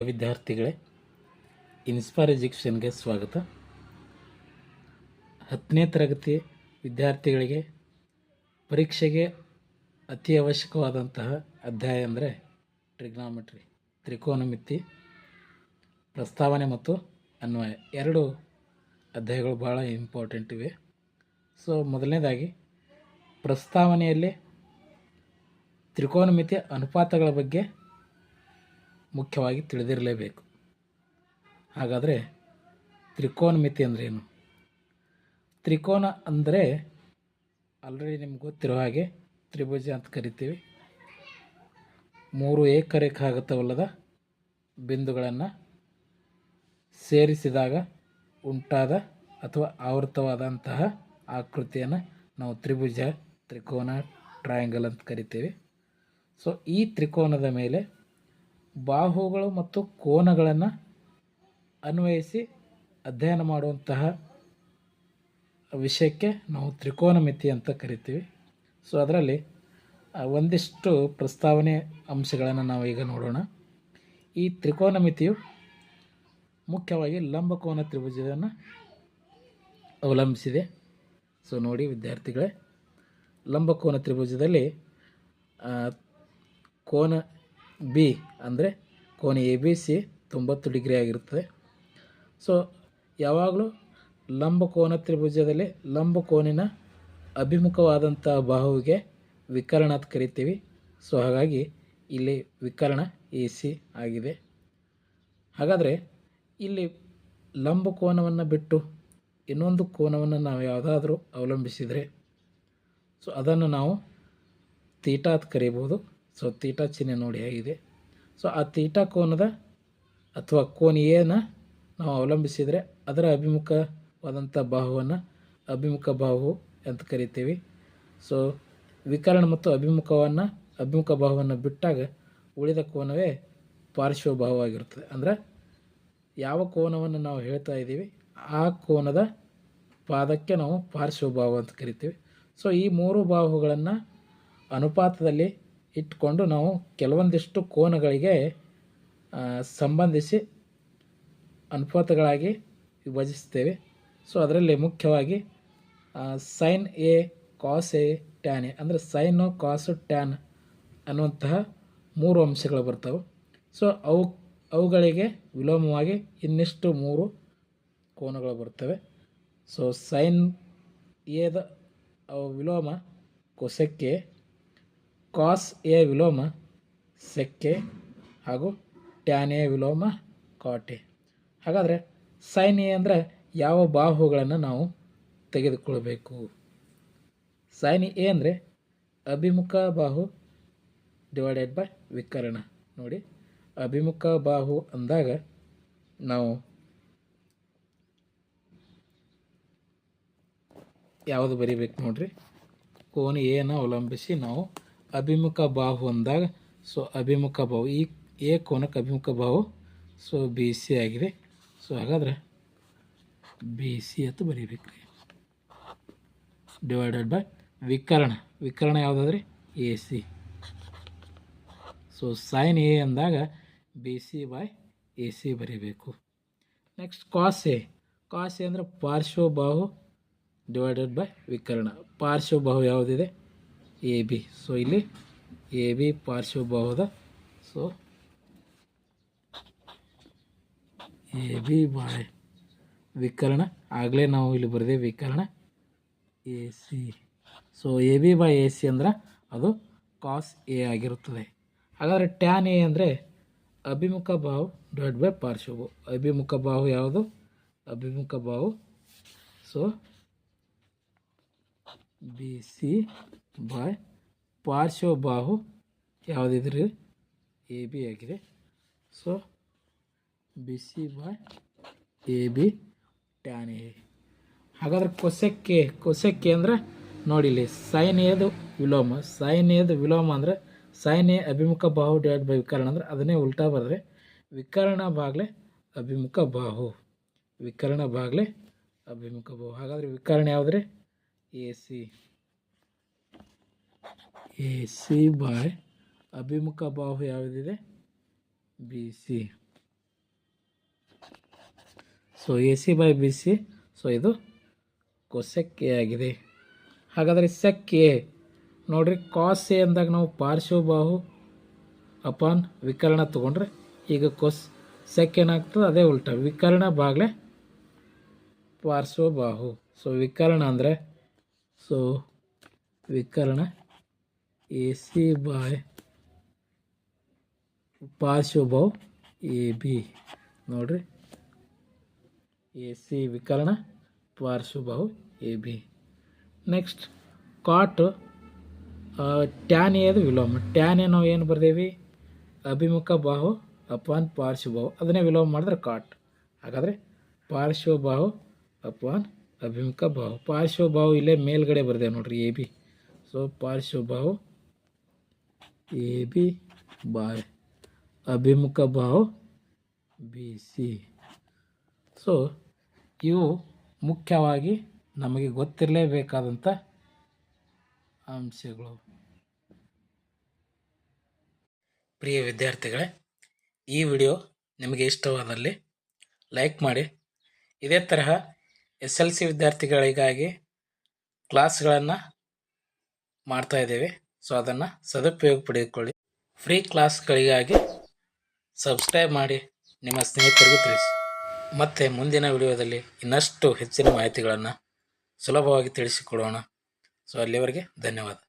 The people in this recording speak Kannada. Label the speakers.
Speaker 1: ವಿದ್ಯಾರ್ಥಿಗಳೇ ಇನ್ಸ್ಪೈರ್ ಎಜುಕೇಷನ್ಗೆ ಸ್ವಾಗತ. ಹತ್ತನೇ ತರಗತಿ ವಿದ್ಯಾರ್ಥಿಗಳಿಗೆ ಪರೀಕ್ಷೆಗೆ ಅತಿ ಅವಶ್ಯಕವಾದಂತಹ ಅಧ್ಯಾಯ ಅಂದರೆ ಟ್ರಿಗ್ನಾಮೆಟ್ರಿ ತ್ರಿಕೋನಮಿತಿ, ಪ್ರಸ್ತಾವನೆ ಮತ್ತು ಅನ್ವಯ. ಎರಡು ಅಧ್ಯಾಯಗಳು ಭಾಳ ಇಂಪಾರ್ಟೆಂಟ್ ಇವೆ. ಸೊ ಮೊದಲನೇದಾಗಿ, ಪ್ರಸ್ತಾವನೆಯಲ್ಲಿ ತ್ರಿಕೋನಮಿತಿ ಅನುಪಾತಗಳ ಬಗ್ಗೆ ಮುಖ್ಯವಾಗಿ ತಿಳಿದಿರಲೇಬೇಕು. ಹಾಗಾದರೆ ತ್ರಿಕೋನಮಿತಿ ಅಂದ್ರೇನು ತ್ರಿಕೋನ ಅಂದರೆ ಆಲ್ರೆಡಿ ನಿಮ್ಗೆ ಗೊತ್ತಿರೋ ಹಾಗೆ ತ್ರಿಭುಜ ಅಂತ ಕರಿತೀವಿ. ಮೂರು ಏಕರೇಖಾಗತವಲ್ಲದ ಬಿಂದುಗಳನ್ನು ಸೇರಿಸಿದಾಗ ಉಂಟಾದ ಅಥವಾ ಆವೃತವಾದಂತಹ ಆಕೃತಿಯನ್ನು ನಾವು ತ್ರಿಭುಜ, ತ್ರಿಕೋನ, ಟ್ರಯಾಂಗಲ್ ಅಂತ ಕರಿತೀವಿ. ಸೊ ಈ ತ್ರಿಕೋನದ ಮೇಲೆ ಬಾಹುಗಳು ಮತ್ತು ಕೋನಗಳನ್ನು ಅನ್ವಯಿಸಿ ಅಧ್ಯಯನ ಮಾಡುವಂತಹ ವಿಷಯಕ್ಕೆ ನಾವು ತ್ರಿಕೋನಮಿತಿ ಅಂತ ಕರಿತೀವಿ. ಸೊ ಅದರಲ್ಲಿ ಒಂದಿಷ್ಟು ಪ್ರಸ್ತಾವನೆ ಅಂಶಗಳನ್ನು ನಾವು ಈಗ ನೋಡೋಣ. ಈ ತ್ರಿಕೋನಮಿತಿಯು ಮುಖ್ಯವಾಗಿ ಲಂಬಕೋನ ತ್ರಿಭುಜವನ್ನು ಅವಲಂಬಿಸಿದೆ. ಸೊ ನೋಡಿ ವಿದ್ಯಾರ್ಥಿಗಳೇ, ಲಂಬಕೋನ ತ್ರಿಭುಜದಲ್ಲಿ ಕೋನ ಬಿ ಅಂದರೆ ಕೋನ ಎ ಬಿ ಸಿ ತೊಂಬತ್ತು ಡಿಗ್ರಿ ಆಗಿರುತ್ತದೆ. ಸೊ ಯಾವಾಗಲೂ ಲಂಬಕೋನ ತ್ರಿಭುಜದಲ್ಲಿ ಲಂಬಕೋನಿನ ಅಭಿಮುಖವಾದಂಥ ಬಾಹುವಿಗೆ ವಿಕರಣ ಅಂತ ಕರಿತೀವಿ. ಸೊ ಹಾಗಾಗಿ ಇಲ್ಲಿ ವಿಕರಣ ಎ ಸಿ ಆಗಿದೆ. ಹಾಗಾದರೆ ಇಲ್ಲಿ ಲಂಬಕೋನವನ್ನು ಬಿಟ್ಟು ಇನ್ನೊಂದು ಕೋನವನ್ನು ನಾವು ಯಾವುದಾದ್ರೂ ಅವಲಂಬಿಸಿದರೆ ಸೊ ಅದನ್ನು ನಾವು ತೀಟಾ ಅಂತ ಕರಿಬೋದು. ಸೊ ತೀಟ ಚಿಹ್ನೆ ನೋಡಿ ಹೇಗಿದೆ. ಸೊ ಆ ತೀಟ ಕೋನದ ಅಥವಾ ಕೋನ ಏನ ನಾವು ಅವಲಂಬಿಸಿದರೆ ಅದರ ಅಭಿಮುಖವಾದಂಥ ಬಾಹುವನ್ನು ಅಭಿಮುಖ ಬಾಹು ಅಂತ ಕರಿತೀವಿ. ಸೊ ವಿಕರಣ ಮತ್ತು ಅಭಿಮುಖವನ್ನು ಅಭಿಮುಖ ಬಾಹುವನ್ನು ಬಿಟ್ಟಾಗ ಉಳಿದ ಕೋನವೇ ಪಾರ್ಶ್ವ ಬಾಹುವಾಗಿರುತ್ತದೆ. ಅಂದರೆ ಯಾವ ಕೋನವನ್ನು ನಾವು ಹೇಳ್ತಾ ಇದ್ದೀವಿ, ಆ ಕೋನದ ಪಾದಕ್ಕೆ ನಾವು ಪಾರ್ಶ್ವ ಬಾಹು ಅಂತ ಕರಿತೀವಿ. ಸೊ ಈ ಮೂರು ಬಾಹುಗಳನ್ನು ಅನುಪಾತದಲ್ಲಿ ಇಟ್ಕೊಂಡು ನಾವು ಕೆಲವೊಂದಿಷ್ಟು ಕೋನಗಳಿಗೆ ಸಂಬಂಧಿಸಿ ಅನುಪಾತಗಳಾಗಿ ವಿಭಜಿಸ್ತೇವೆ ಸೊ ಅದರಲ್ಲಿ ಮುಖ್ಯವಾಗಿ sine A cos A tan A ಅಂದರೆ ಸೈನು ಕಾಸು ಟ್ಯಾನ್ ಅನ್ನುವಂತಹ ಮೂರು ಅಂಶಗಳು ಬರ್ತವೆ. ಸೊ ಅವು, ಅವುಗಳಿಗೆ ವಿಲೋಮವಾಗಿ ಇನ್ನಿಷ್ಟು ಮೂರು ಕೋನಗಳು ಬರ್ತವೆ. ಸೊ ಸೈನ್ ಎದ ವಿಲೋಮ ಕೊಸಕ್ಕೆ ಕಾಸ್ ಎ ವಿಲೋಮ ಸೆಕ್ಕೆ ಹಾಗೂ ಟ್ಯಾನ್ ಎ ವಿಲೋಮ ಕಾಟೆ. ಹಾಗಾದರೆ ಸೈನ್ ಎ ಅಂದರೆ ಯಾವ ಬಾಹುಗಳನ್ನು ನಾವು ತೆಗೆದುಕೊಳ್ಬೇಕು? ಸೈನ್ ಎ ಅಂದರೆ ಅಭಿಮುಖ ಬಾಹು ಡಿವೈಡೆಡ್ ಬೈ ವಿಕರಣ. ನೋಡಿ, ಅಭಿಮುಖ ಬಾಹು ಅಂದಾಗ ನಾವು ಯಾವುದು ಬರಿಬೇಕು ನೋಡ್ರಿ? ಕೋನ ಎನ ಅವಲಂಬಿಸಿ ನಾವು ಅಭಿಮುಖ ಬಾಹು ಅಂದಾಗ, ಸೊ ಅಭಿಮುಖ ಬಾಹು, ಈ ಎ ಕೋನಕ್ಕೆ ಅಭಿಮುಖ ಬಾಹು, ಸೊ ಬಿ ಸಿ ಆಗಿದೆ. ಸೊ ಹಾಗಾದ್ರೆ ಬಿ ಸಿ ಅಂತ ಬರೀಬೇಕು. ಡಿವೈಡೆಡ್ ಬೈ ವಿಕರಣ. ವಿಕರಣ ಯಾವುದಾದ್ರಿ? A C. So sine A ಅಂದಾಗ B C by A C ಬರೀಬೇಕು. Next cos A cos A ಅಂದರೆ ಪಾರ್ಶ್ವ ಬಾಹು ಡಿವೈಡೆಡ್ ಬೈ ವಿಕರಣ. ಪಾರ್ಶ್ವ ಬಾಹು ಯಾವುದಿದೆ? ಎ ಬಿ ಸೊ ಇಲ್ಲಿ ಎ ಬಿ ಪಾರ್ಶ್ವ ಬಾಹುದ ಸೊ ಎ ಬಿ ಬೈ ವಿಕರಣ. ಆಗಲೇ ನಾವು ಇಲ್ಲಿ ಬರೆದೇ Vikarna. A C so A B by A C ಅಂದ್ರೆ ಅದು ಕಾಸ್ ಎ ಆಗಿರುತ್ತದೆ. ಹಾಗಾದರೆ ಟ್ಯಾನ್ ಎ ಅಂದರೆ ಅಭಿಮುಖ ಬಾಹು ಡಿವೈಡ್ ಬೈ ಪಾರ್ಶ್ವ ಅಭಿಮುಖ ಬಾಹು ಯಾವುದು? ಅಭಿಮುಖ ಬಾಹು. ಸೊ ಬಿ ಸಿ ಬೈ ಪಾರ್ಶ್ವ ಬಾಹು ಯಾವುದಿದ್ರಿ ಎ ಬಿ ಆಗಿದೆ. So B C by A B tan A. ಹಾಗಾದ್ರೆ ಕೊಸೆಕ್ಕೆ ಕೊಸೆಕ್ಕೆ ಅಂದರೆ ನೋಡಿ ಇಲ್ಲಿ, ಸೈನ್ ಎದು ವಿಲೋಮ, ಸೈನ್ ಎದು ವಿಲೋಮ ಅಂದರೆ ಸೈನ್ ಎ ಅಭಿಮುಖ ಬಾಹು ಡಿವೈಡ್ ಬೈ ವಿಕರಣ ಅಂದರೆ ಅದನ್ನೇ ಉಲ್ಟಾ ಬರೆದ್ರೆ ವಿಕರಣ ಬಾಗ್ಲೆ ಅಭಿಮುಖ ಬಾಹು, ವಿಕರಣ ಬಾಗ್ಲೆ ಅಭಿಮುಖ ಬಾಹು. ಹಾಗಾದರೆ ವಿಕರಣ ಯಾವುದ್ರಿ? A C. A C by ಅಭಿಮುಖ ಬಾಹು ಯಾವುದಿದೆ? B C so A C by B C so ಇದು ಕೊಸೆಕ್ ಎ ಆಗಿದೆ. ಹಾಗಾದರೆ ಸೆಕ್ ಎ ನೋಡ್ರಿ ಕಾಸ್ ಎ ಅಂದಾಗ ನಾವು ಪಾರ್ಶ್ವಬಾಹು ಅಪಾನ್ ವಿಕರ್ಣ ತೊಗೊಂಡ್ರೆ ಈಗ ಕೊಸ್ ಸೆಕ್ ಏನಾಗ್ತದೆ ಅದೇ ಉಲ್ಟ, ವಿಕರ್ಣ ಬಾಗ್ಲೆ ಪಾರ್ಶ್ವಬಾಹು. ಸೊ ವಿಕರ್ಣ ಅಂದರೆ ಸೊ ವಿಕರ್ಣ ಸಿ ಬಾಯ್ ಪಾರ್ಶ್ವಭಾವ್ ಎ ಬಿ ನೋಡ್ರಿ. ಸಿ ವಿಕರ್ಣ ಪಾರ್ಶ್ವಭಾವ್ A B next, cot tan ಎದು ವಿಲೋಮ. ಟ್ಯಾನ್ ಎ ನಾವು ಏನು ಬರ್ದೇವಿ? ಅಭಿಮುಖ ಬಾಹು ಅಪಾನ್ ಪಾರ್ಶ್ವಭಾವು. ಅದನ್ನೇ ವಿಲೋಮ ಮಾಡಿದ್ರೆ ಕಾಟ್. ಹಾಗಾದರೆ ಪಾರ್ಶ್ವಬಾಹು ಅಪಾನ್ ಅಭಿಮುಖ ಬಾಹು. ಪಾರ್ಶ್ವಬಾಹು ಇಲ್ಲೇ ಮೇಲ್ಗಡೆ ಬರ್ದೇವೆ ನೋಡ್ರಿ ಎ ಬಿ ಸೊ ಪಾರ್ಶ್ವಬಾಹು ಎ ಬಿ ಬಾಯ್ ಅಭಿಮುಖ ಬಾಹು ಬಿ ಸಿ. ಸೊ ಇವು ಮುಖ್ಯವಾಗಿ ನಮಗೆ ಗೊತ್ತಿರಲೇಬೇಕಾದಂಥ ಅಂಶಗಳು. ಪ್ರಿಯ ವಿದ್ಯಾರ್ಥಿಗಳೇ, ಈ ವಿಡಿಯೋ ನಿಮಗೆ ಇಷ್ಟವಾದಲ್ಲಿ ಲೈಕ್ ಮಾಡಿ. ಇದೇ ತರಹ ಎಸ್ ಎಲ್ ಸಿ ವಿದ್ಯಾರ್ಥಿಗಳಿಗಾಗಿ ಕ್ಲಾಸ್ಗಳನ್ನು ಮಾಡ್ತಾ ಇದ್ದೇವೆ. ಸೊ ಅದನ್ನು ಸದುಪಯೋಗ ಪಡೆದುಕೊಳ್ಳಿ ಫ್ರೀ ಕ್ಲಾಸ್ಗಳಿಗಾಗಿ ಸಬ್ಸ್ಕ್ರೈಬ್ ಮಾಡಿ ನಿಮ್ಮ ಸ್ನೇಹಿತರಿಗೂ ತಿಳಿಸಿ. ಮತ್ತು ಮುಂದಿನ ವಿಡಿಯೋದಲ್ಲಿ ಇನ್ನಷ್ಟು ಹೆಚ್ಚಿನ ಮಾಹಿತಿಗಳನ್ನು ಸುಲಭವಾಗಿ ತಿಳಿಸಿಕೊಡೋಣ. ಸೊ ಅಲ್ಲಿವರೆಗೆ ಧನ್ಯವಾದ.